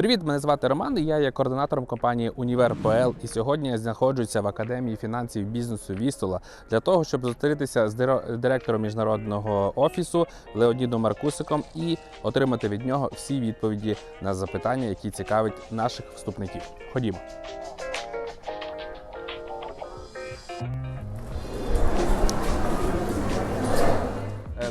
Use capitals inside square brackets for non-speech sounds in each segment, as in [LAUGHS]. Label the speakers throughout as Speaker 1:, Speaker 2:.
Speaker 1: Привіт, мене звати Роман. і Я є координатором компанії Універ.пл. І сьогодні я знаходжуся в Академії фінансів бізнесу Вістола для того, щоб зустрітися з директором міжнародного офісу Леонідом Маркусиком і отримати від нього всі відповіді на запитання, які цікавить наших вступників. Ходімо.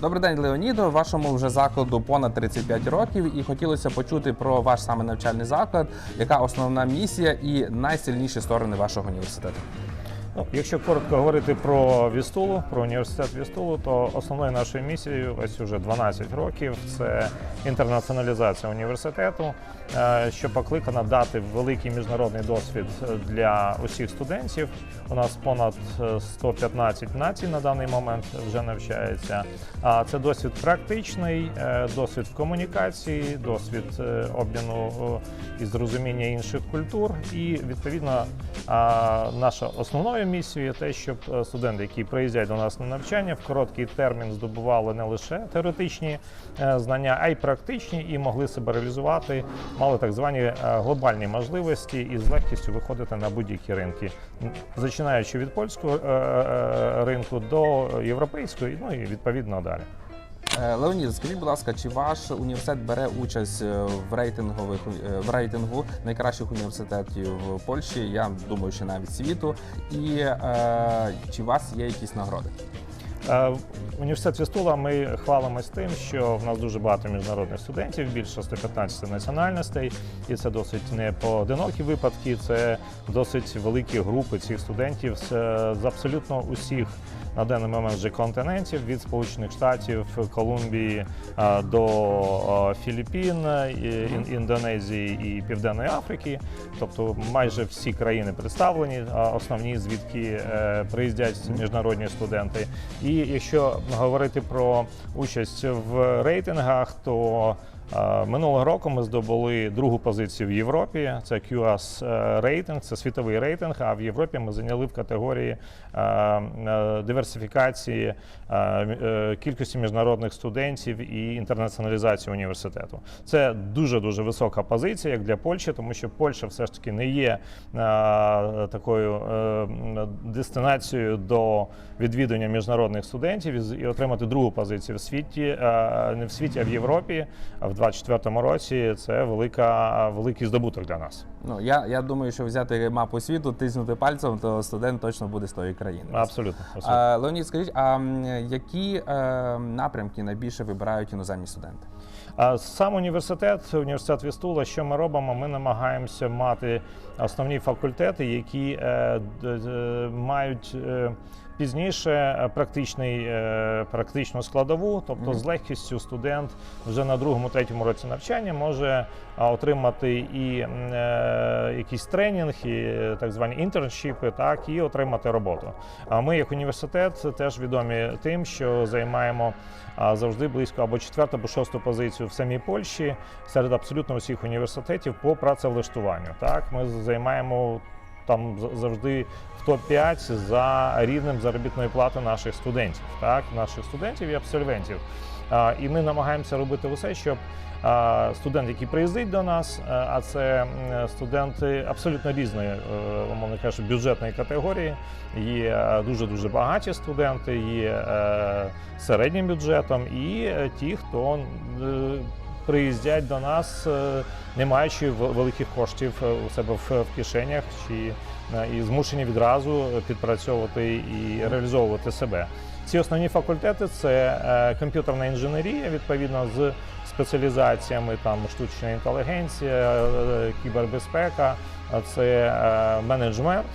Speaker 1: Добрий день, Леонідо. Вашому вже закладу понад 35 років, і хотілося почути про ваш саме навчальний заклад, яка основна місія і найсильніші сторони вашого університету.
Speaker 2: Ну, якщо коротко говорити про Вістулу, про університет Вістулу, то основною нашою місією ось уже 12 років це інтернаціоналізація університету, е, що покликана дати великий міжнародний досвід для усіх студентів. У нас понад е, 115 націй на даний момент вже навчається. А це досвід практичний, е, досвід в комунікації, досвід е, обміну е, і зрозуміння інших культур. І відповідно наша основною місією є те, щоб е, студенти, які приїздять до нас на навчання, в короткий термін здобували не лише теоретичні е, знання, а й практичні, і могли себе реалізувати, мали так звані е, глобальні можливості і з легкістю виходити на будь-які ринки, зачинаючи від польського ринку до європейського, ну і відповідно далі.
Speaker 1: Е, Леонід, скажіть, будь ласка, чи ваш університет бере участь е, в рейтингових е, в рейтингу найкращих університетів в Польщі? Я думаю, що навіть світу. І е, чи у вас є якісь нагороди?
Speaker 2: Е, Університет Вістула ми хвалимось тим, що в нас дуже багато міжнародних студентів, більше 115 національностей, і це досить не поодинокі випадки. Це досить великі групи цих студентів з, е, абсолютно усіх на даний момент вже континентів від Сполучених Штатів, Колумбії е, до Філіппін, Індонезії і Південної Африки. Тобто майже всі країни представлені, основні звідки приїздять міжнародні студенти. І якщо говорити про участь в рейтингах, то Минулого року ми здобули другу позицію в Європі. Це QS е, рейтинг, це світовий рейтинг. А в Європі ми зайняли в категорії е, е, диверсифікації е, е, кількості міжнародних студентів і інтернаціоналізації університету. Це дуже дуже висока позиція як для Польщі, тому що Польща все ж таки не є е, такою е, дестинацією до відвідування міжнародних студентів і отримати другу позицію в світі, е, не в світі, а в Європі. В 24-му році це велика великий здобуток для нас.
Speaker 1: Ну я, я думаю, що взяти мапу світу, тиснути пальцем, то студент точно буде з тої країни.
Speaker 2: Абсолютно. абсолютно.
Speaker 1: А, Леонід, скажіть, а які е, напрямки найбільше вибирають іноземні студенти?
Speaker 2: Сам університет, університет Вістула, що ми робимо? Ми намагаємося мати основні факультети, які е, д- мають. е, Пізніше е, практичний, е, практичну складову, тобто з легкістю студент вже на другому, третьому році навчання може отримати і е, якийсь тренінг, і так звані інтерншіпи, так і отримати роботу. А ми, як університет, теж відомі тим, що займаємо завжди близько або четверту, або шосту позицію в самій Польщі серед абсолютно усіх університетів по працевлаштуванню. Так, ми займаємо там завжди в топ-5 за рівнем заробітної плати наших студентів, так, наших студентів і абсолвентів. А, І ми намагаємося робити усе, щоб студент, який приїздить до нас, а а це студенти абсолютно різної, е, умовно кажучи, бюджетної категорії. Є дуже дуже багаті студенти, є е, середнім бюджетом, і е, ті, хто е, приїздять до нас, е, не маючи великих коштів е, у себе в, кишенях, чи е, і змушені відразу підпрацьовувати і реалізовувати себе. Ці основні факультети це комп'ютерна інженерія, відповідно з спеціалізаціями там штучна інтелігенція, кібербезпека, це менеджмент.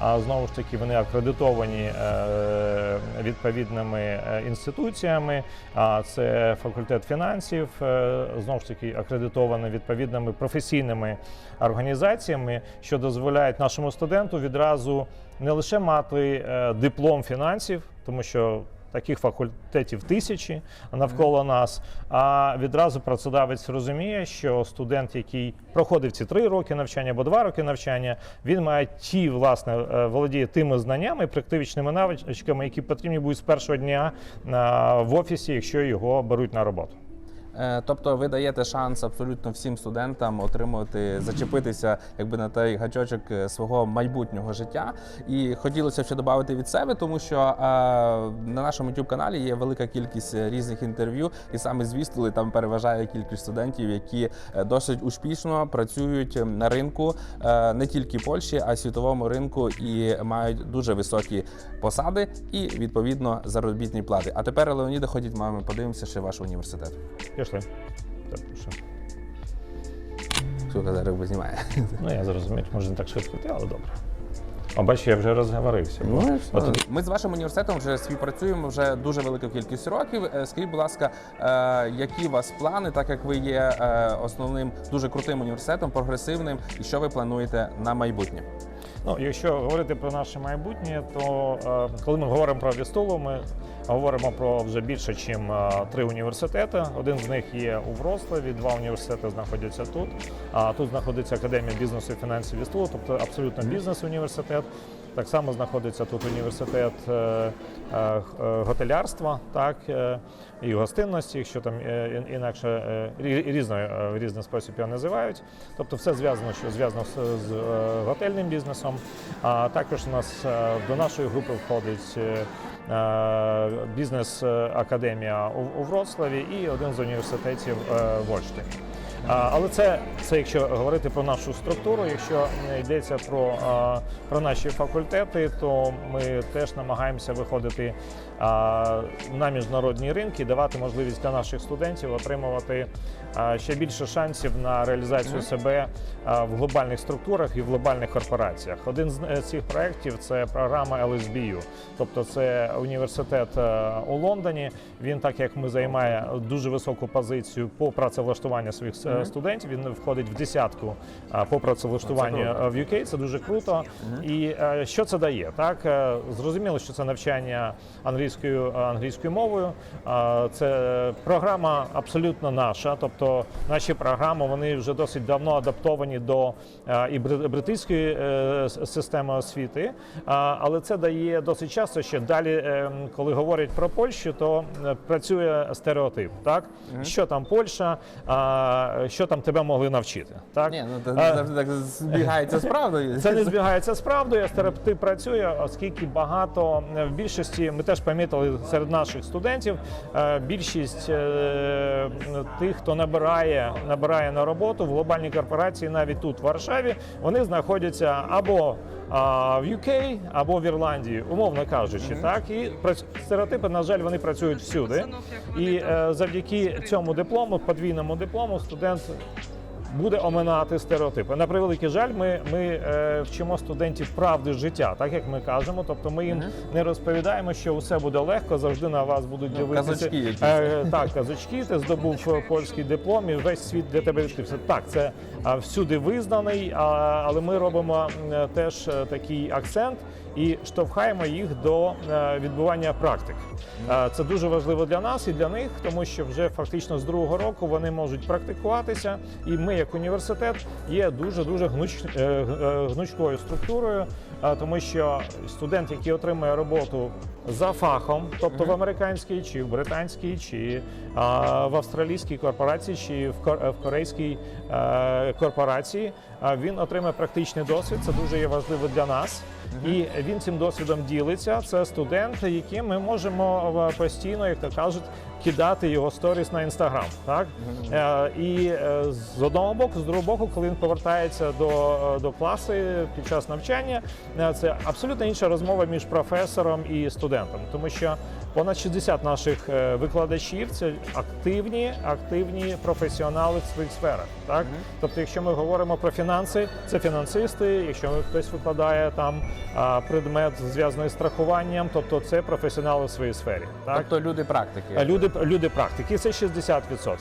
Speaker 2: А знову ж таки вони акредитовані е, відповідними е, інституціями. А це факультет фінансів, е, знову ж таки акредитований відповідними професійними організаціями, що дозволяють нашому студенту відразу не лише мати диплом фінансів, тому що Таких факультетів тисячі навколо нас. А відразу працедавець розуміє, що студент, який проходив ці три роки навчання або два роки навчання, він має ті, власне, е, володіє тими знаннями, практичними навичками, які потрібні будуть з першого дня в офісі, якщо його беруть на роботу.
Speaker 1: Е, Тобто ви даєте шанс абсолютно всім студентам отримувати, зачепитися якби на той гачочок е, свого майбутнього життя. І хотілося ще додати від себе, тому що е, на нашому youtube каналі є велика кількість е, різних інтерв'ю, і саме з Вістули там переважає кількість студентів, які досить успішно працюють на ринку е, не тільки Польщі, а й світовому ринку і мають дуже високі посади і відповідно заробітні плати. А тепер Леоніда, ходіть, мами, подивимося ще ваш університет.
Speaker 2: Пішли. Так, пішли.
Speaker 1: Слухай, зараз знімає.
Speaker 2: Ну, я зрозумів, може не так швидко йти, але добре. А бачу, я вже розговорився. бо-
Speaker 1: Ну,
Speaker 2: От
Speaker 1: Ми з вашим університетом вже співпрацюємо вже дуже велику кількість років. Е, Скажіть, будь ласка, е, які у вас плани, так як ви є е, основним дуже крутим університетом, прогресивним, і що ви плануєте на майбутнє?
Speaker 2: Ну, якщо говорити про наше майбутнє, то коли ми говоримо про Вістулу, ми говоримо про вже більше, ніж три університети. Один з них є у Вроцлаві, два університети знаходяться тут. А тут знаходиться Академія бізнесу і фінансів і столу, тобто абсолютно бізнес-університет. Так само знаходиться тут університет е, е, е, готелярства, так і гостинності, якщо там інакше різно в різний спосіб його називають. Тобто, все зв'язано, що зв'язано з, готельним бізнесом. А також у нас до нашої групи входить. е, Бізнес-академія у, Вроцлаві і один з університетів в Ольштині. Але це, це якщо говорити про нашу структуру, якщо йдеться про, про наші факультети, то ми теж намагаємося виходити на міжнародні ринки, давати можливість для наших студентів отримувати ще більше шансів на реалізацію себе в глобальних структурах і в глобальних корпораціях. Один з е, цих проєктів це програма LSBU, тобто це університет е, у Лондоні. Він, так як ми займає дуже високу позицію по працевлаштуванню своїх е, студентів. Він входить в десятку по працевлаштуванню
Speaker 1: Це
Speaker 2: е, в UK. Це дуже круто. І е, що це дає? Так е, зрозуміло, що це навчання англійською англійською мовою. Це програма абсолютно наша. Тобто наші програми вони вже досить давно адаптовані до е, і британської е, системи освіти. Але це дає досить часто ще далі, е, коли говорять про Польщу, то е, працює стереотип. Так що там Польща, що там тебе могли навчити? Так
Speaker 1: Ні, ну це завжди так збігається з правдою. [LAUGHS]
Speaker 2: це не збігається з правдою. Стереотип працює, оскільки багато е, в більшості ми теж помітили серед наших студентів. е, Більшість е, тих, хто набирає, набирає на роботу в глобальній корпорації, навіть тут в Варшаві, вони знаходяться або а, в UK, або в Ірландії, умовно кажучи, так? І стереотипи, на жаль, вони працюють всюди. І е, завдяки цьому диплому, подвійному диплому, студент буде оминати стереотипи. На превеликий жаль, ми, ми е, вчимо студентів правди життя, так як ми кажемо. Тобто ми їм не розповідаємо, що усе буде легко, завжди на вас будуть
Speaker 1: Ну,
Speaker 2: дивитися.
Speaker 1: казочки якісь.
Speaker 2: Е, так, казочки, ти здобув е, польський диплом, і весь світ для тебе відкрився. Так, це всюди визнаний, але ми робимо теж е, такий акцент і штовхаємо їх до е, відбування практик. Е, Це дуже важливо для нас і для них, тому що вже фактично з другого року вони можуть практикуватися, і ми, як університет, є дуже дуже гнуч, е, гнучкою структурою, тому що студент, який отримує роботу за фахом, тобто в американській чи в британській, чи в австралійській корпорації, чи в, корейській корпорації, він отримає практичний досвід. Це дуже є важливо для нас. І він цим досвідом ділиться. Це студент, яким ми можемо е, постійно, як то кажуть, кидати його сторіс на інстаграм. Так Е, і е, з одного боку, з другого боку, коли він повертається до, е, до класу під час навчання, е, це абсолютно інша розмова між професором і студентом, тому що понад 60 наших викладачів це активні, активні професіонали в своїх сферах. Так, тобто, якщо ми говоримо про фінанси, це фінансисти. Якщо хтось викладає там предмет зв'язаний з страхуванням, тобто це професіонали в своїй сфері. Так
Speaker 1: Тобто люди практики.
Speaker 2: а Люди, люди практики це 60%.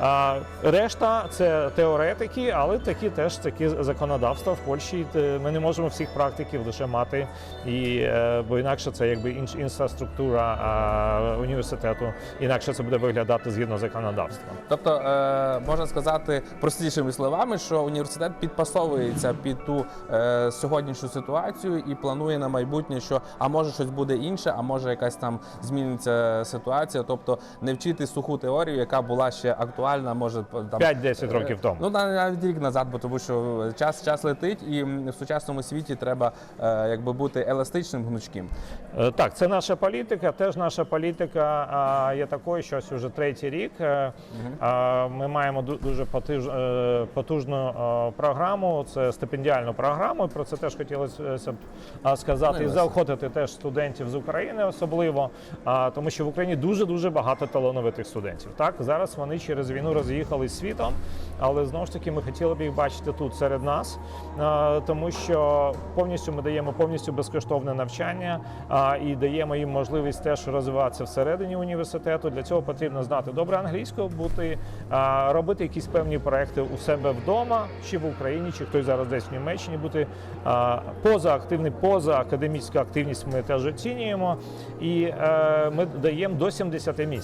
Speaker 2: А решта це теоретики, але такі теж такі законодавства в Польщі. Те- Ми не можемо всіх практиків лише мати, і, е, бо інакше це якби інш, інша структура а, університету. Інакше це буде виглядати згідно законодавства.
Speaker 1: Тобто е, можна сказати простішими словами, що університет підпасовується під ту е, сьогоднішню ситуацію і планує на майбутнє, що а може щось буде інше, а може якась там зміниться ситуація. Тобто не вчити суху теорію, яка була ще актуальна, може там
Speaker 2: 5-10 років тому.
Speaker 1: Ну навіть рік назад, бо тому що час час летить, і в сучасному світі треба е, якби бути еластичним, гнучким.
Speaker 2: Е, Так, це наша політика. Теж наша політика є такою, що ось уже третій рік. е, Ми маємо ду- дуже е, потужну е, програму. Це стипендіальну програму. Про це теж хотілося б сказати
Speaker 1: Ну,
Speaker 2: і
Speaker 1: і
Speaker 2: заохотити теж студентів з України, особливо тому, що в Україні дуже дуже багато талановитих студентів. Так зараз вони через війну роз'їхались світом, але знову ж таки ми хотіли б їх бачити тут серед нас, тому що повністю ми даємо повністю безкоштовне навчання і даємо їм можливість теж розвиватися всередині університету. Для цього потрібно знати добре англійську, бути робити якісь певні проекти у себе вдома, чи в Україні, чи хтось зараз десь в Німеччині бути позаактивний, поза академічну активність ми теж оцінюємо, і е, ми даємо до 70 місць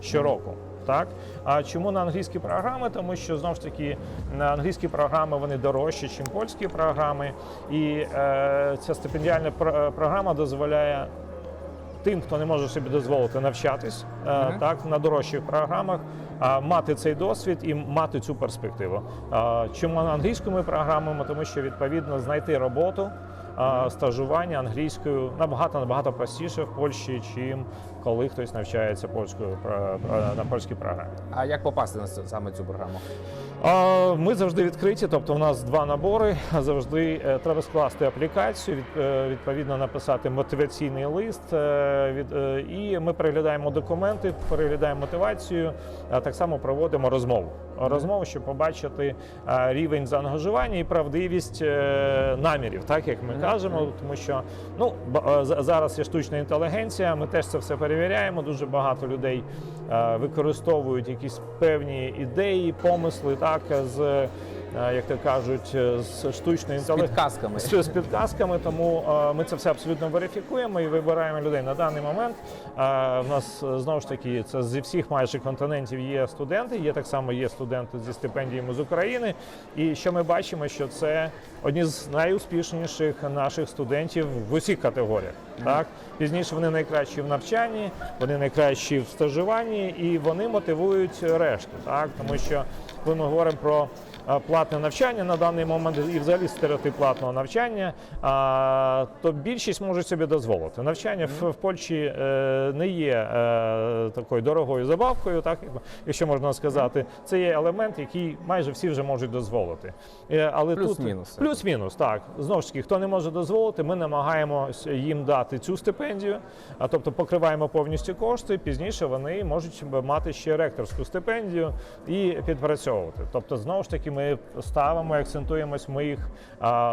Speaker 2: щороку. Так, а чому на англійські програми? Тому що знову ж таки на англійські програми вони дорожчі, ніж польські програми, і е, ця стипендіальна про- програма дозволяє тим, хто не може собі дозволити навчатись е,
Speaker 1: Мгм.
Speaker 2: так на дорожчих програмах, а, мати цей досвід і мати цю перспективу. А, Чому англійськими програмами? Тому що відповідно знайти роботу. Стажування англійською набагато набагато простіше в Польщі, чим коли хтось навчається польською на польській програмі.
Speaker 1: А як попасти на саме цю програму?
Speaker 2: Ми завжди відкриті, тобто у нас два набори. Завжди е, треба скласти аплікацію, е, відповідно написати мотиваційний лист. е, І ми переглядаємо документи, переглядаємо мотивацію, а так само проводимо розмову. Розмову, щоб побачити е, рівень заангажування і правдивість е, намірів, так як ми кажемо, тому що ну е, зараз є штучна інтелігенція. Ми теж це все перевіряємо. Дуже багато людей е, використовують якісь певні ідеї, помисли, так з е, як то кажуть, е, з штучної
Speaker 1: З
Speaker 2: інтелігенції.
Speaker 1: підказками.
Speaker 2: З, з підказками, тому е, ми це все абсолютно верифікуємо і вибираємо людей на даний момент. Е, в нас е, знову ж таки це зі всіх майже континентів є студенти. Є так само є студенти зі стипендіями з України. І що ми бачимо, що це одні з найуспішніших наших студентів в усіх категоріях. Так пізніше вони найкращі в навчанні, вони найкращі в стажуванні, і вони мотивують решту. Так тому що коли ми говоримо про платне навчання на даний момент і взагалі стереотип платного навчання, то більшість можуть собі дозволити. Навчання в, в Польщі е, не є е, такою дорогою забавкою, так якщо можна сказати, це є елемент, який майже всі вже можуть дозволити. Е, але
Speaker 1: Плюс-мінус.
Speaker 2: тут плюс-мінус, так знову ж таки, хто не може дозволити, ми намагаємось їм дати цю стипендію, а тобто покриваємо повністю кошти. Пізніше вони можуть мати ще ректорську стипендію і підпрацьовувати. Тобто, знову ж таки, ми ставимо, акцентуємось. Ми їх,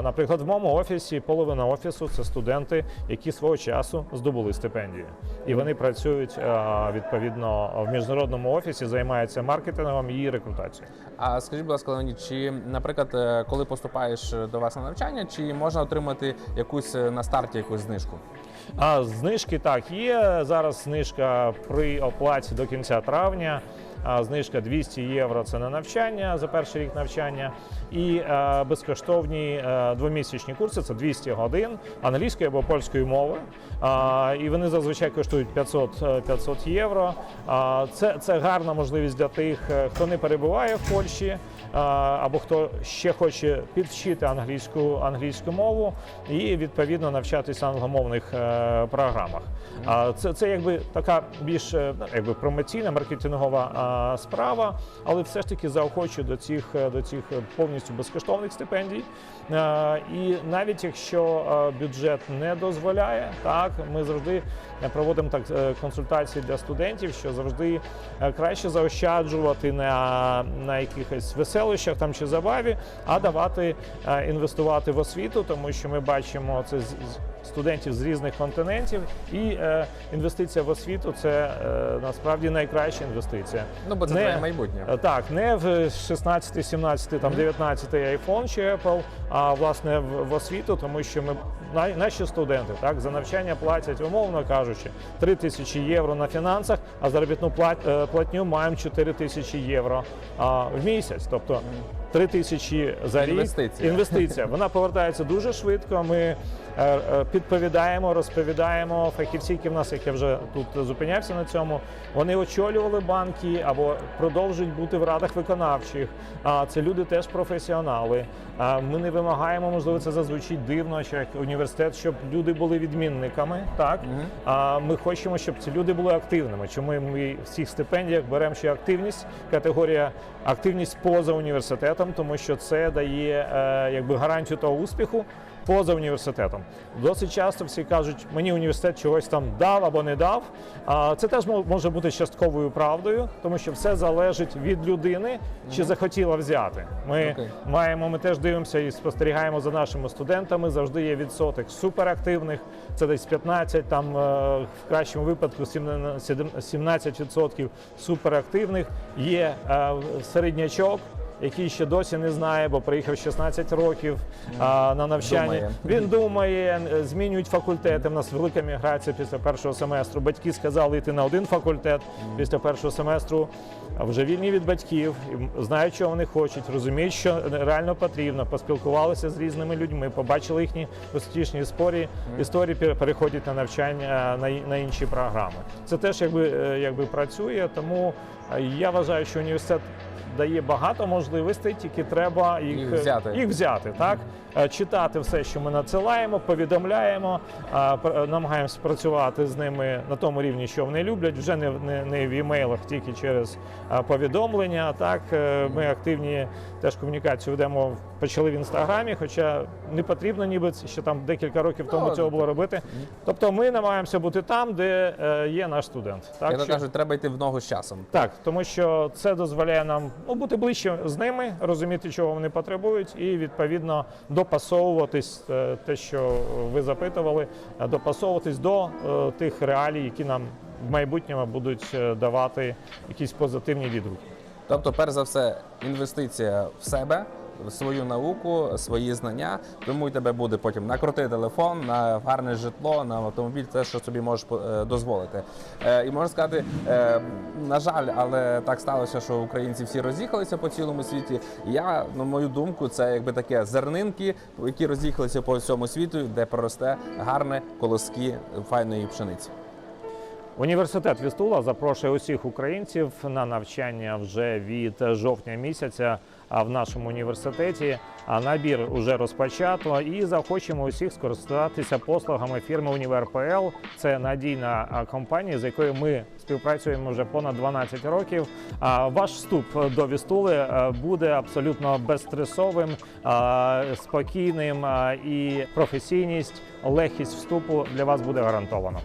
Speaker 2: наприклад, в моєму офісі половина офісу це студенти, які свого часу здобули стипендію, і вони працюють відповідно в міжнародному офісі, займаються маркетингом і рекрутацією.
Speaker 1: А скажіть, будь ласка, Леонід, чи, наприклад, е, коли поступаєш до вас на навчання, чи можна отримати якусь е, на старті якусь знижку?
Speaker 2: А знижки так є. Зараз знижка при оплаті до кінця травня. Знижка 200 євро. Це на навчання за перший рік навчання, і е, безкоштовні е, двомісячні курси це 200 годин англійської або польської мови. І вони зазвичай коштують 500, е, 500 євро. А, це, це гарна можливість для тих, е, хто не перебуває в Польщі. Або хто ще хоче підвчити англійську англійську мову і відповідно навчатися англомовних е, програмах. Це, це якби така більш е, ну, якби промоційна маркетингова справа, але все ж таки заохочує до цих е, до цих е, повністю безкоштовних стипендій. Е, І навіть якщо е, бюджет не дозволяє, так ми завжди е, проводимо так консультації для студентів, що завжди краще заощаджувати на, на якихось веселищах там чи забаві, а давати інвестувати в освіту, тому що ми бачимо це з- студентів з різних континентів. І е, інвестиція в освіту це е, насправді найкраща інвестиція.
Speaker 1: Ну, бо це
Speaker 2: Не-
Speaker 1: твоє майбутнє.
Speaker 2: Е, Так, не в 16, 17, там 19 iPhone чи Apple, а власне в, в освіту, тому що ми на- наші студенти так за навчання платять, умовно кажучи, 3 тисячі євро на фінансах, а заробітну плат, платню маємо 4 тисячі євро а, в місяць. Тобто 3 тисячі за рік
Speaker 1: Інвестиція.
Speaker 2: інвестиція. Вона повертається дуже швидко. Ми е, е, підповідаємо, розповідаємо фахівці, які в нас, як я вже тут зупинявся на цьому. Вони очолювали банки або продовжують бути в радах виконавчих. А це люди теж професіонали. Ми не вимагаємо, можливо, це зазвучить дивно, чи як університет, щоб люди були відмінниками. Так а ми хочемо, щоб ці люди були активними. Чому ми в цих стипендіях беремо ще активність, категорія активність поза університетом, тому що це дає е, якби гарантію того успіху поза університетом. Досить часто всі кажуть, мені університет чогось там дав або не дав. Це теж може бути частковою правдою, тому що все залежить від людини, чи захотіла взяти. Ми
Speaker 1: Окей.
Speaker 2: маємо, ми теж дивимося і спостерігаємо за нашими студентами. Завжди є відсоток суперактивних. Це десь 15, там е, в кращому випадку 17% суперактивних. Є е, середнячок. Який ще досі не знає, бо приїхав 16 років а, на навчання.
Speaker 1: Думає.
Speaker 2: Він думає, змінюють факультети. У нас велика міграція після першого семестру. Батьки сказали йти на один факультет після першого семестру. Вже вільні від батьків, знають, що вони хочуть, розуміють, що реально потрібно. Поспілкувалися з різними людьми, побачили їхні успішні історії, історії переходять на навчання на, інші програми. Це теж якби, е, якби працює, тому я вважаю, що університет дає багато можливостей, тільки треба їх,
Speaker 1: Їх взяти.
Speaker 2: їх взяти, так? Е, Читати все, що ми надсилаємо, повідомляємо, намагаємося працювати з ними на тому рівні, що вони люблять, вже не, не, не в імейлах, тільки через повідомлення. Так, Е, ми активні теж комунікацію ведемо, почали в інстаграмі, хоча не потрібно ніби ще там декілька років тому
Speaker 1: Ну,
Speaker 2: цього було робити. Тобто ми намагаємося бути там, де е, є наш студент. Так,
Speaker 1: то
Speaker 2: що-
Speaker 1: кажуть, треба йти в ногу з часом.
Speaker 2: так, тому що це дозволяє нам ну, бути ближче з ними, розуміти, чого вони потребують, і відповідно допасовуватись, е, те, що ви запитували, е, допасовуватись до е, тих реалій, які нам в майбутньому будуть давати якісь позитивні відгуки.
Speaker 1: Тобто, перш за все, інвестиція в себе, свою науку, свої знання. Тому й тебе буде потім на крутий телефон, на гарне житло, на автомобіль, те, що собі можеш е, дозволити. Е, І можна сказати, е, на жаль, але так сталося, що українці всі роз'їхалися по цілому світі. Я, на мою думку, це якби таке зернинки, які роз'їхалися по всьому світу, де проросте гарне колоски файної пшениці.
Speaker 2: Університет Вістула запрошує усіх українців на навчання вже від жовтня місяця в нашому університеті. А набір уже розпочато і захочемо усіх скористатися послугами фірми Універ.ПЛ. Це надійна компанія, з якою ми співпрацюємо вже понад 12 років. Ваш вступ до Вістули буде абсолютно безстресовим, спокійним і професійність, легкість вступу для вас буде гарантовано.